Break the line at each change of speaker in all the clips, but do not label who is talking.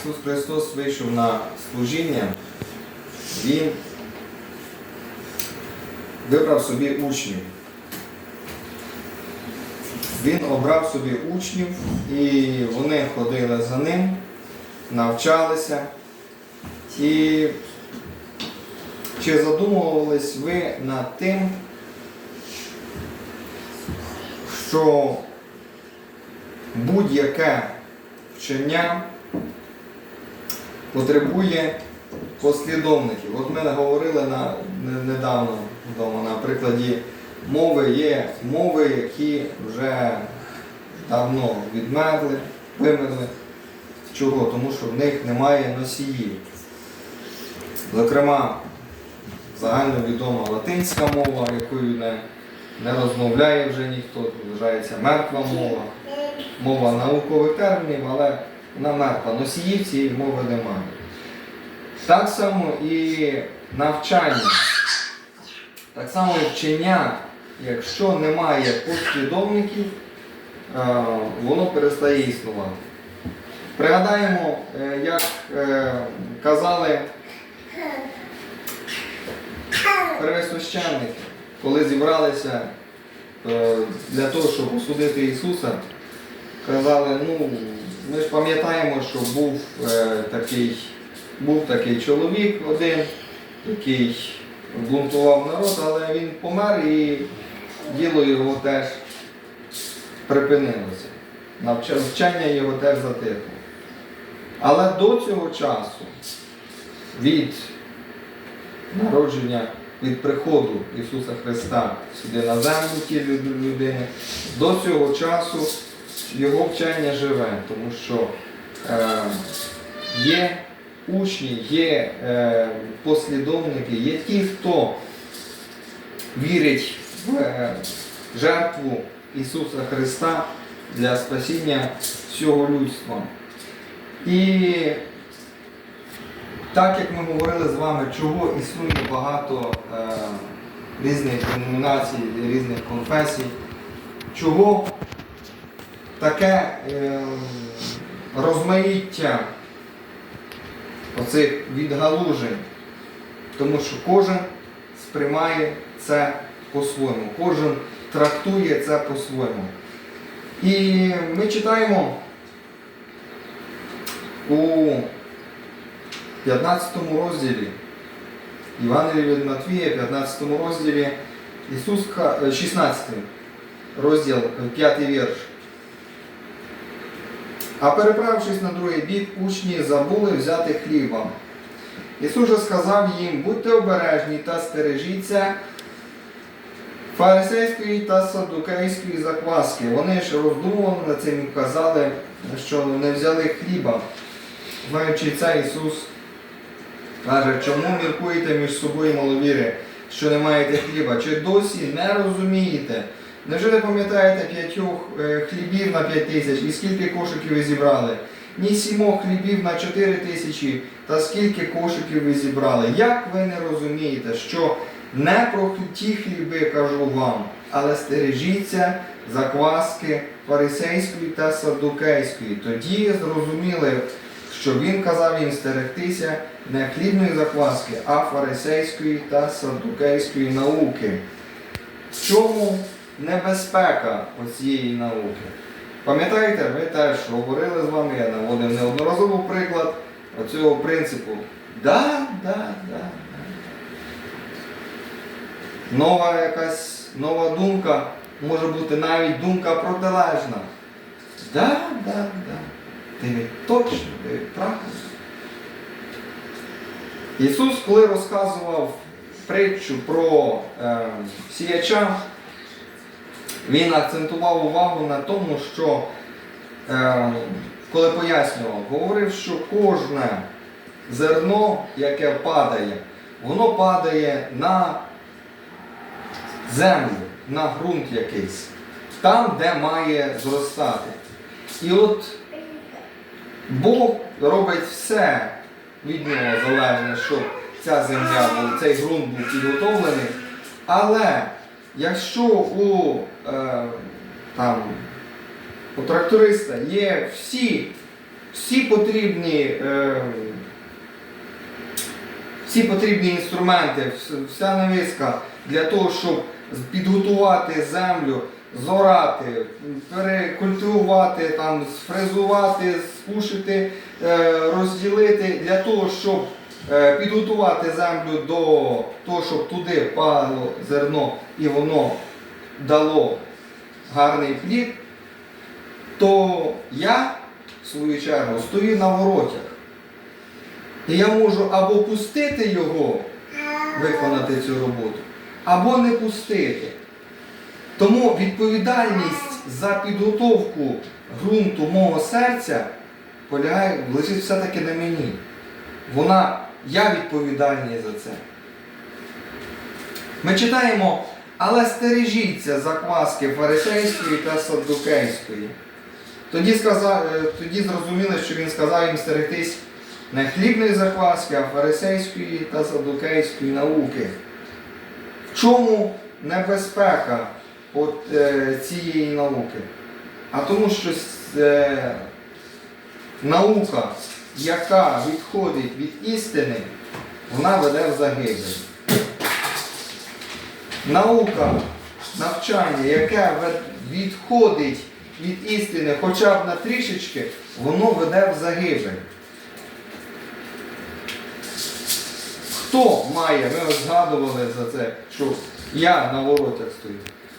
Ісус Христос вийшов на служіння, Він вибрав собі учнів. Він обрав собі учнів і вони ходили за ним, навчалися. І чи задумувались ви над тим, що будь-яке вчення потребує послідовників. От ми говорили на, недавно вдома на прикладі мови є мови, які вже давно відмерли, вимерли. Чого? Тому що в них немає носіїв. Зокрема, загальновідома латинська мова, якою не, не розмовляє вже ніхто, вважається мертва мова, мова наукових термінів, але вона мертва. Носіїв цієї мови немає. Так само і навчання, так само і вчення, якщо немає послідовників, е, воно перестає існувати. Пригадаємо, е, як е, казали первосвященники, коли зібралися для того, щоб осудити Ісуса, казали, ну, ми ж пам'ятаємо, що був е, такий, був такий чоловік один, який бунтував народ, але він помер і діло його теж припинилося. Навчання його теж затихло. Але до цього часу від народження, від приходу Ісуса Христа сюди на землю ті людини, до цього часу його вчення живе, тому що е, є учні, є е, послідовники, є ті, хто вірить в е, жертву Ісуса Христа для спасіння всього людства. І так як ми говорили з вами, чого існує багато е, різних деномінацій, різних конфесій, чого таке е, розмаїття оцих відгалужень, тому що кожен сприймає це по-своєму, кожен трактує це по-своєму. І ми читаємо у 15 розділі Євангелія від Матвія, 15 розділі Ісус, е, 16 розділ, 5 вірш. А переправившись на другий бік, учні забули взяти хліба. Ісус же сказав їм, будьте обережні та стережіться фарисейської та садукейської закваски. Вони ж роздумували над цим і казали, що не взяли хліба. Знаючи це, Ісус каже, чому міркуєте між собою маловіри, що не маєте хліба? Чи досі не розумієте? Невже не пам'ятаєте п'ятьох е, хлібів на п'ять тисяч і скільки кошиків ви зібрали? Ні сімох хлібів на чотири тисячі, та скільки кошиків ви зібрали? Як ви не розумієте, що не про ті хліби кажу вам, але стережіться закваски фарисейської та садукейської. Тоді зрозуміли, що він казав їм стерегтися не хлібної закваски, а фарисейської та садукейської науки. В чому небезпека оцієї науки? Пам'ятаєте, ми теж говорили з вами, я наводив неодноразово приклад оцього принципу. Да, да, да. Нова якась нова думка може бути навіть думка протилежна. Да, да, да. Ти не точно, ти правильно. Ісус, коли розказував притчу про е, сіяча, він акцентував увагу на тому, що е, коли пояснював, говорив, що кожне зерно, яке падає, воно падає на землю, на ґрунт якийсь, там, де має зростати. І от Бог робить все від нього залежне, щоб ця земля цей ґрунт був підготовлений. Але якщо у, е, там, у тракториста є всі всі потрібні, е, всі потрібні інструменти, вся навіска для того, щоб підготувати землю, зорати, перекультивувати, там, сфрезувати, спушити, е, розділити для того, щоб підготувати землю до того, щоб туди впало зерно і воно дало гарний плід, то я, в свою чергу, стою на воротях. І я можу або пустити його виконати цю роботу, або не пустити. Тому відповідальність за підготовку ґрунту мого серця полягає, лежить все-таки на мені. Вона, я відповідальний за це. Ми читаємо, але стережіться закваски фарисейської та саддукейської. Тоді, сказав, е, тоді зрозуміли, що він сказав їм стерегтись не хлібної закваски, а фарисейської та саддукейської науки. В чому небезпека от, е, цієї науки? А тому, що е, наука, яка відходить від істини, вона веде в загибель. Наука, навчання, яке відходить від істини хоча б на трішечки, воно веде в загибель. Хто має, ми згадували за це, що я на воротах стою.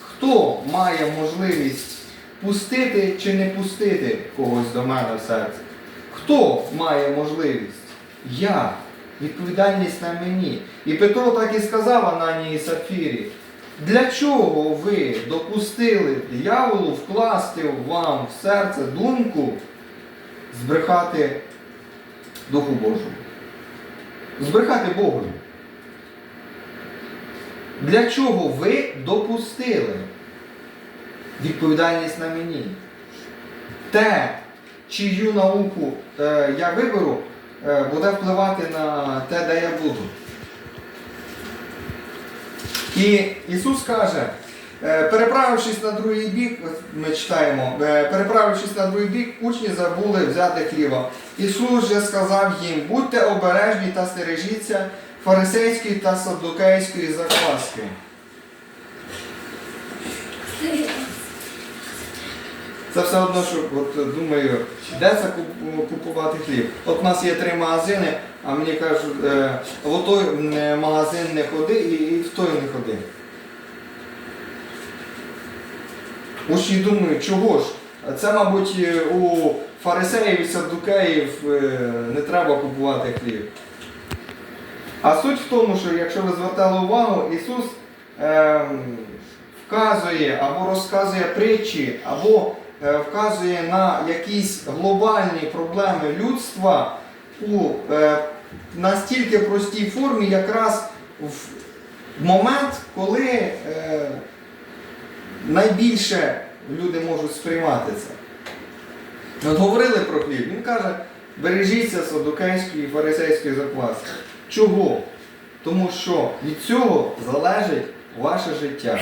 Хто має можливість пустити чи не пустити когось до мене в серце? Хто має можливість? Я. Відповідальність на мені. І Петро так і сказав Ананії Сапфірі. Для чого ви допустили дияволу вкласти вам в серце думку збрехати Духу Божому? Збрехати Богу. Для чого ви допустили? Відповідальність на мені. Те, чию науку е, я виберу, е, буде впливати на те, де я буду. І Ісус каже, е, переправившись на другий бік, ми читаємо, переправившись на другий бік, учні забули взяти хліба. Ісус же сказав їм, будьте обережні та стережіться фарисейської та саддукейської закваски. Це все одно, що от, думаю, де це купувати хліб. От у нас є три магазини, а мені кажуть, е, в той магазин не ходи і, в той не ходи. Учні думають, чого ж? Це, мабуть, е, у фарисеїв і саддукеїв е, не треба купувати хліб. А суть в тому, що якщо ви звертали увагу, Ісус ем, вказує або розказує притчі, або е, вказує на якісь глобальні проблеми людства у е, настільки простій формі, якраз в момент, коли е, найбільше люди можуть сприймати це. От говорили про хліб, він каже, бережіться садукейської і фарисейської закваски. Чого? Тому що від цього залежить ваше життя.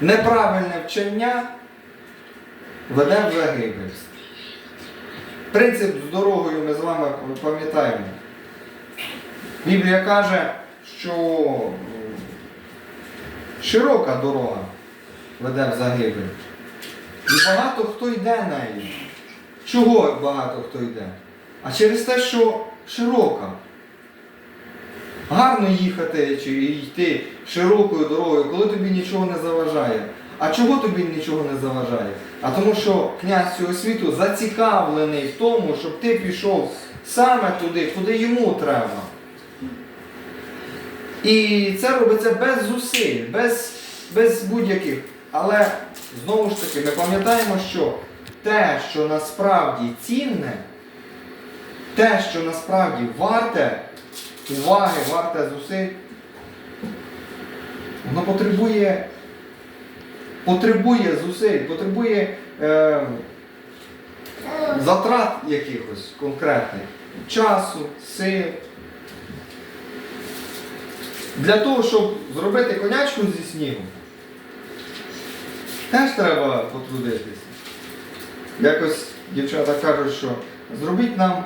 Неправильне вчення веде в загибель. Принцип з дорогою ми з вами пам'ятаємо. Біблія каже, що широка дорога веде в загибель. І багато хто йде нею. Чого багато хто йде? А через те, що широка. Гарно їхати чи йти широкою дорогою, коли тобі нічого не заважає. А чого тобі нічого не заважає? А тому що князь цього світу зацікавлений в тому, щоб ти пішов саме туди, куди йому треба. І це робиться без зусиль, без, без будь-яких. Але знову ж таки, ми пам'ятаємо, що те, що насправді цінне, те, що насправді варте уваги, варте зусиль, воно потребує, потребує зусиль, потребує е, затрат якихось конкретних, часу, сил. Для того, щоб зробити конячку зі снігу, теж треба потрудитися. Якось дівчата кажуть, що зробіть нам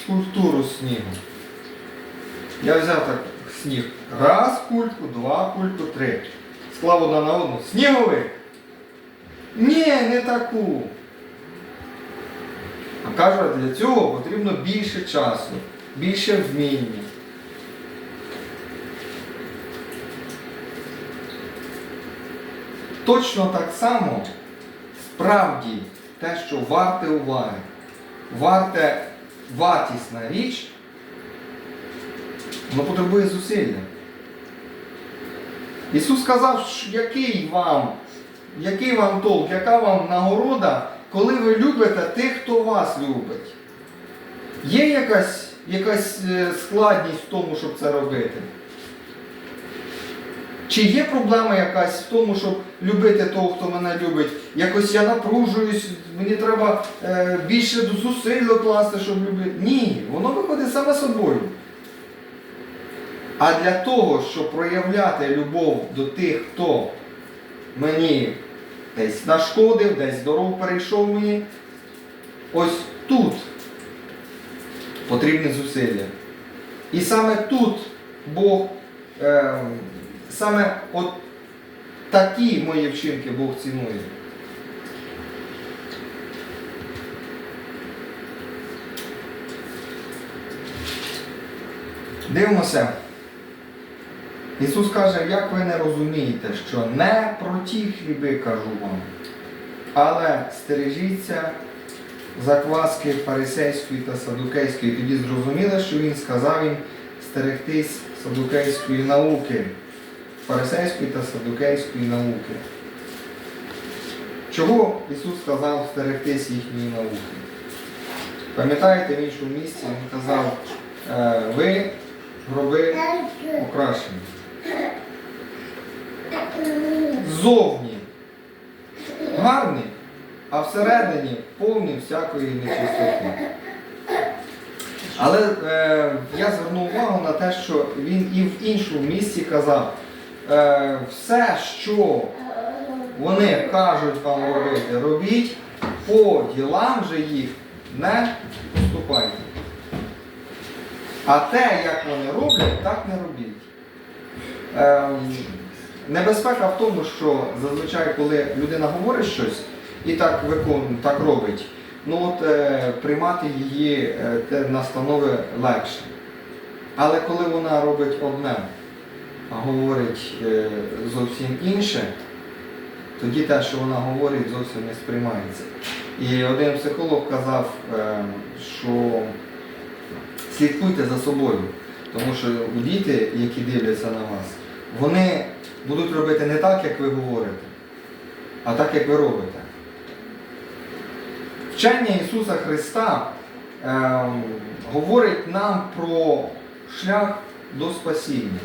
скульптуру снігу. Я взяв так сніг. Раз кульку, два кульку, три. Склав одна на одну. Сніговик! Ні, не таку. А кажуть, для цього потрібно більше часу, більше вміння. Точно так само справді те, що варте уваги, варте вартісна річ, воно потребує зусилля. Ісус сказав, який вам, який вам толк, яка вам нагорода, коли ви любите тих, хто вас любить. Є якась, якась е, складність в тому, щоб це робити? Чи є проблема якась в тому, щоб любити того, хто мене любить? Якось я напружуюсь, мені треба е, більше зусиль докласти, щоб любити. Ні, воно виходить саме собою. А для того, щоб проявляти любов до тих, хто мені десь нашкодив, десь дорогу перейшов мені, ось тут потрібні зусилля. І саме тут Бог, е, саме от такі мої вчинки Бог цінує. Дивимося. Ісус каже, як ви не розумієте, що не про ті хліби кажу вам, але стережіться закваски фарисейської та садукейської. Тоді зрозуміли, що він сказав їм стерегтись садукейської науки, фарисейської та садукейської науки. Чого Ісус сказав стерегтись їхньої науки? Пам'ятаєте, в іншому місці він казав, «Е, ви гроби окрашені. Ззовні гарні, а всередині повні всякої нечистоти. Але е, я звернув увагу на те, що він і в іншому місці казав, е, все, що вони кажуть вам робити, робіть, по ділам же їх не поступайте. А те, як вони роблять, так не робіть. Ем, небезпека в тому, що зазвичай, коли людина говорить щось і так виконує, так робить, ну от е, приймати її е, настанови легше. Але коли вона робить одне, а говорить е, зовсім інше, тоді те, що вона говорить, зовсім не сприймається. І один психолог казав, е, що слідкуйте за собою, тому що діти, які дивляться на вас, вони будуть робити не так, як ви говорите, а так, як ви робите. Вчення Ісуса Христа ем, говорить нам про шлях до спасіння.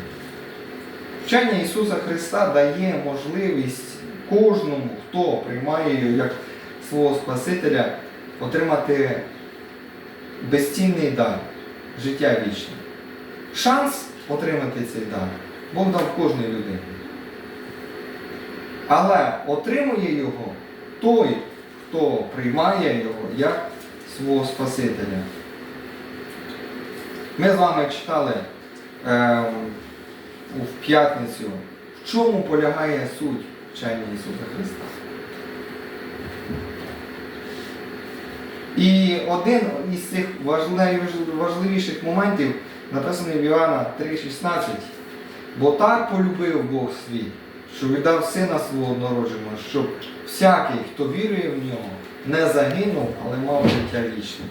Вчення Ісуса Христа дає можливість кожному, хто приймає його як свого Спасителя, отримати безцінний дар, життя вічне. Шанс отримати цей дар Бог дав кожній людині. Але отримує його той, хто приймає його як свого Спасителя. Ми з вами читали е, в п'ятницю, в чому полягає суть вчення Ісуса Христа. І один із цих важливіших моментів написаний в Іоанна 3,16. Бо так полюбив Бог світ, що віддав сина свого однородженого, щоб всякий, хто вірує в нього, не загинув, але мав життя вічне.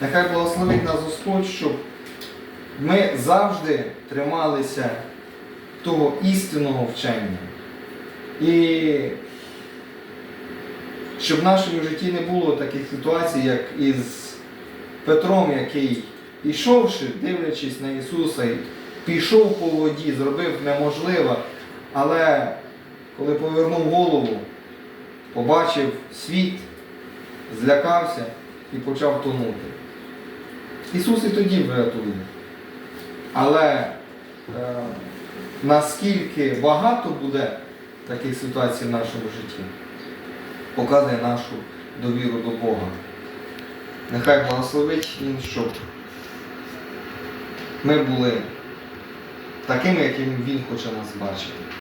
Нехай благословить нас Господь, щоб ми завжди трималися того істинного вчення. І щоб в нашому житті не було таких ситуацій, як із Петром, який, ішовши, дивлячись на Ісуса, пішов по воді, зробив неможливе, але коли повернув голову, побачив світ, злякався і почав тонути. Ісус і тоді врятує. Але е, наскільки багато буде таких ситуацій в нашому житті, показує нашу довіру до Бога. Нехай благословить Він, щоб ми були такими, якими Він хоче нас бачити.